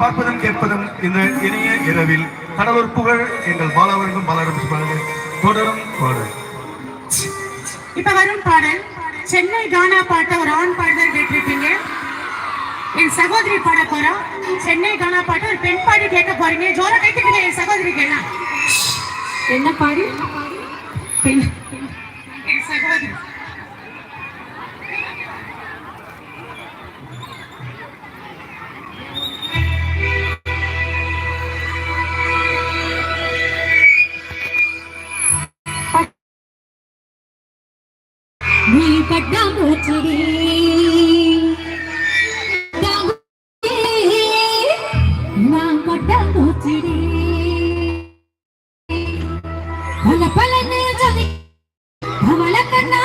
பார்ப்பதும் கேட்பதும் இந்த இனிய இரவில். கடவுள் புகழ் எங்கள் பாலாவிற்கும் பாலாரம் தொடரும் பாடல். இப்ப வரும் பாடல். சென்னை கானா பாட்ட ஒரு ஆண் பாடல் கேட்டிருப்பீங்க என் சகோதரி பாட போறா. சென்னை கானா பாட்டு ஒரு பெண் பாடி கேட்க போறீங்க. ஜோர கைத்துக்கல என் சகோதரிக்கு எல்லாம் என்ன பாடி? பெண். మన పలనే జవి కమల కన్నా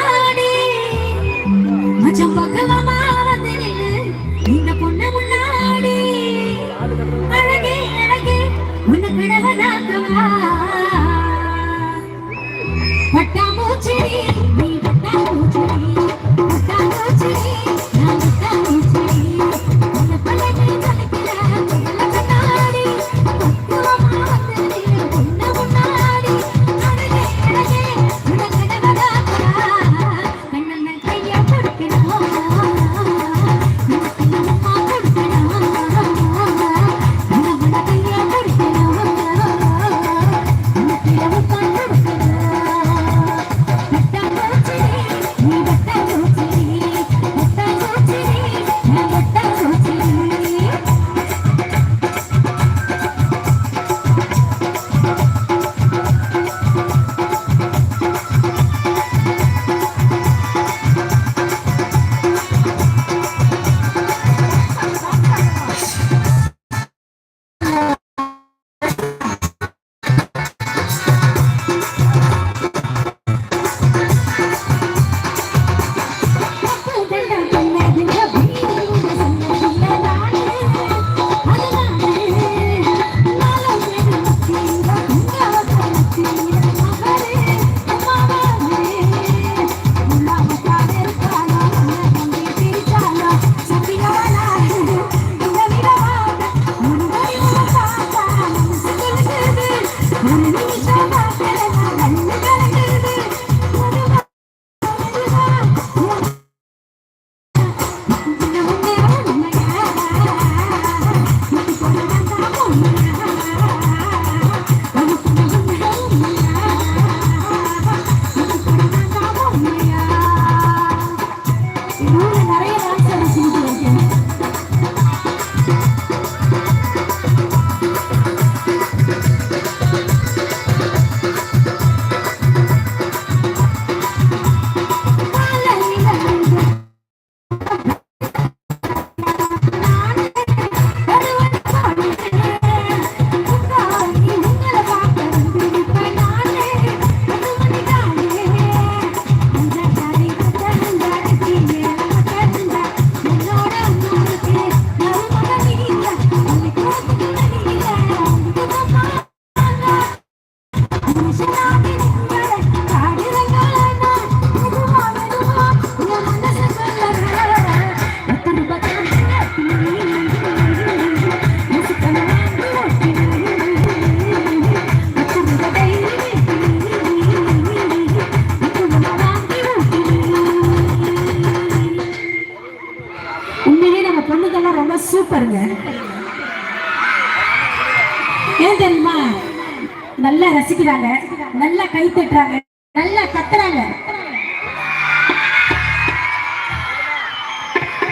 நல்லா கை தட்டுறாங்க. நல்லா கத்துறாங்க.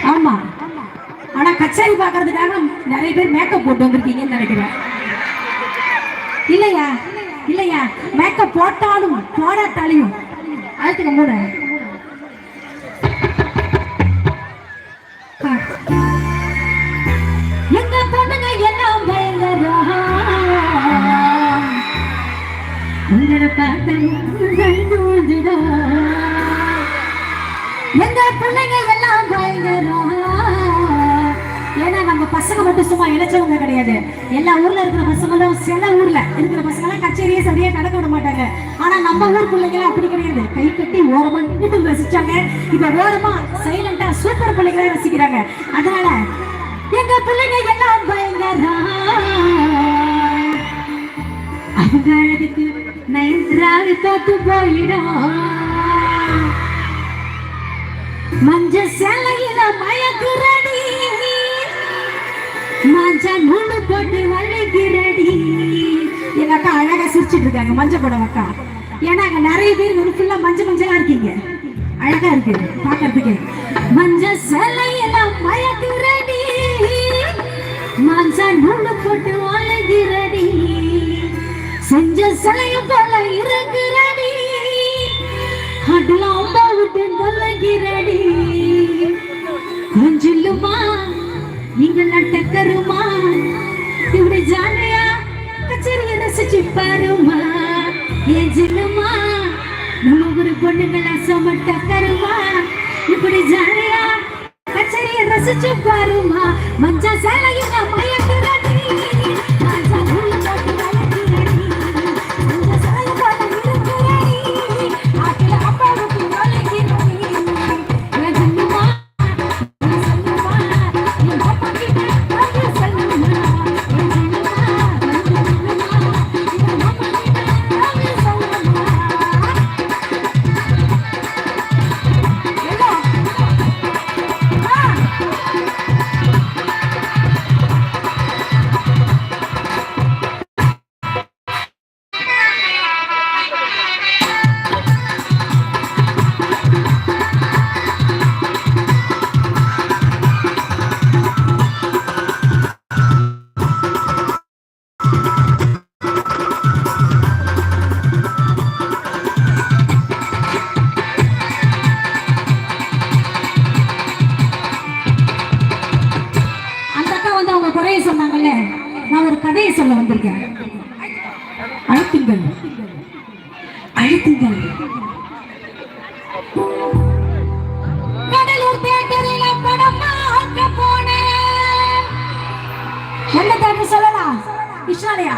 ஆமா. ஆனா கச்சேரி பாக்குறதுக்காக நிறைய பேர் மேக்கப் போட்டு வந்திருக்கீங்கன்னு நினைக்கிறேன். இல்லையா? இல்லையா? மேக்கப் போட்டாலும் போடாட்டாலையும். அதுக்கு மூட எங்க பிள்ளைங்க எல்லாம் பயங்கரம் ஏன்னா நம்ம பசங்க மட்டும் சும்மா இழைச்சவங்க கிடையாது எல்லா ஊர்ல இருக்கிற பசங்களும் சில ஊர்ல இருக்கிற பசங்க கச்சேரியே சரியா நடக்க விட மாட்டாங்க ஆனா நம்ம ஊர் பிள்ளைங்க அப்படி கிடையாது கை கட்டி ஓரமா நின்று ரசிச்சாங்க இப்ப ஓரமா சைலண்டா சூப்பர் பிள்ளைங்களே ரசிக்கிறாங்க அதனால எங்க பிள்ளைங்க எல்லாம் பயங்கரம் தோத்து போயிடும் மஞ்ச சேலையில மயக்குறடி மஞ்ச நூலு போட்டு வளைக்கிறடி எங்க அக்கா அழகா சிரிச்சிட்டு இருக்காங்க மஞ்சள் படம் அக்கா ஏன்னா அங்க நிறைய பேர் ஒரு ஃபுல்லா மஞ்சள் மஞ்சளா இருக்கீங்க அழகா இருக்கு பாக்குறதுக்கு மஞ்ச சேலையில மயக்குறடி மஞ்ச நூலு போட்டு வளைக்கிறடி செஞ்ச சிலையும் போல இறங்குறடி அதுல அம்மா விட்டு நல்லகிறடி கொஞ்சில்லுமா நீங்க நட்டக்கருமா இப்படி ஜாலியா கச்சேரிய ரசிச்சு பாருமா? ஏன் ஜில்லுமா? நம்ம ஒரு பொண்ணுங்கள சமட்ட கருமா? இப்படி ஜாலியா கச்சேரிய ரசிச்சு பாருமா? மஞ்சா சேலையும் கதையை சொல்ல வந்திருக்கேன் அழுத்துங்கள். அழுத்துங்கள். கடலூர் தேட்டரில் படம் பார்க்க போனேன். என்ன தேட்டர் சொல்லலாம்? இஷ்டாலயா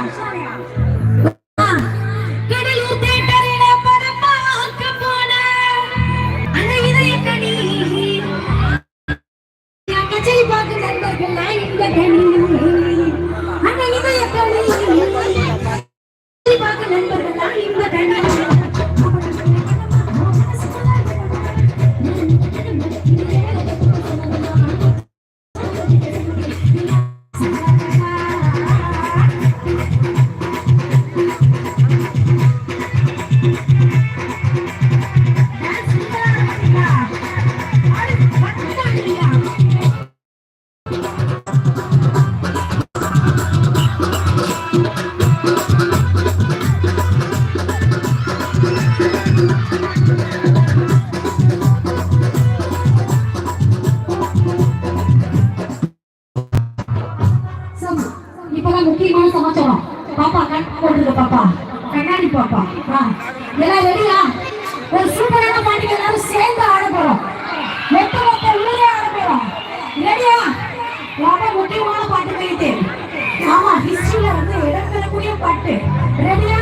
ரெடியா?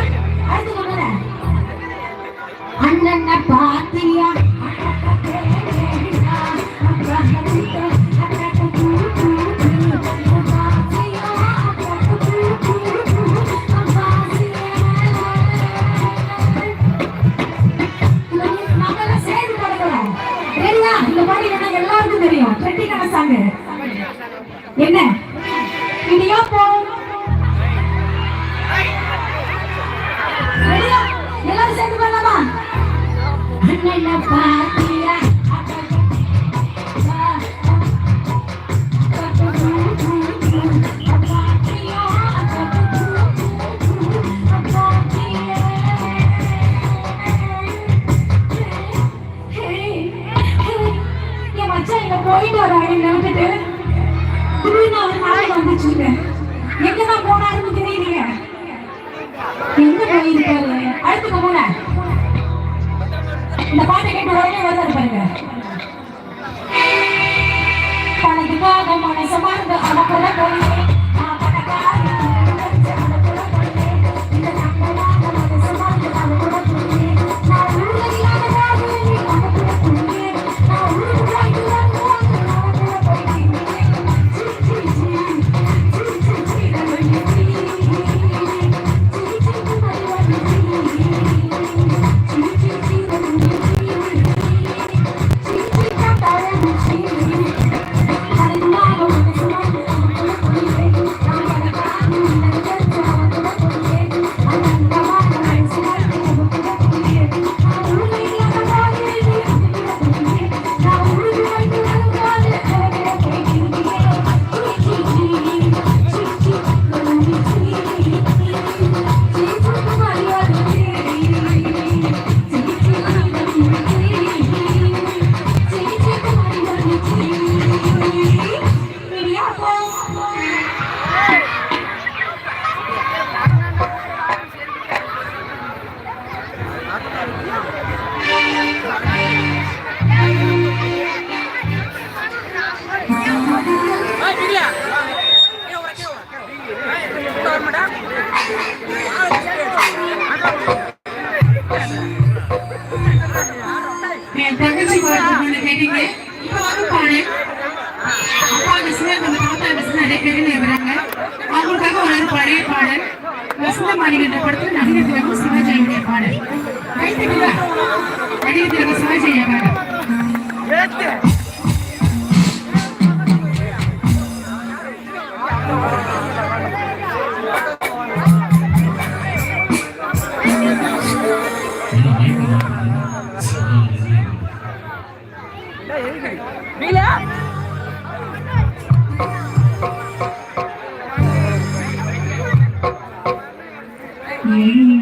அடுத்து சொல்லுங்க. பாத்தியா? எல்லாருக்கும் தெரியும். என்ன? இனியா போ போயிட்டு வராங்க நினைச்சிட்டு திடீர்னு அவர் நாளை வந்துச்சுங்க எங்கதான் போனாருன்னு தெரியுதுங்க எங்க போயிருக்காரு? அடுத்து போங்க இந்த பாட்டை கேட்டு உடனே வருவாரு பாருங்க. பணத்துக்காக மனசமார்ந்து அவன் கூட Amém.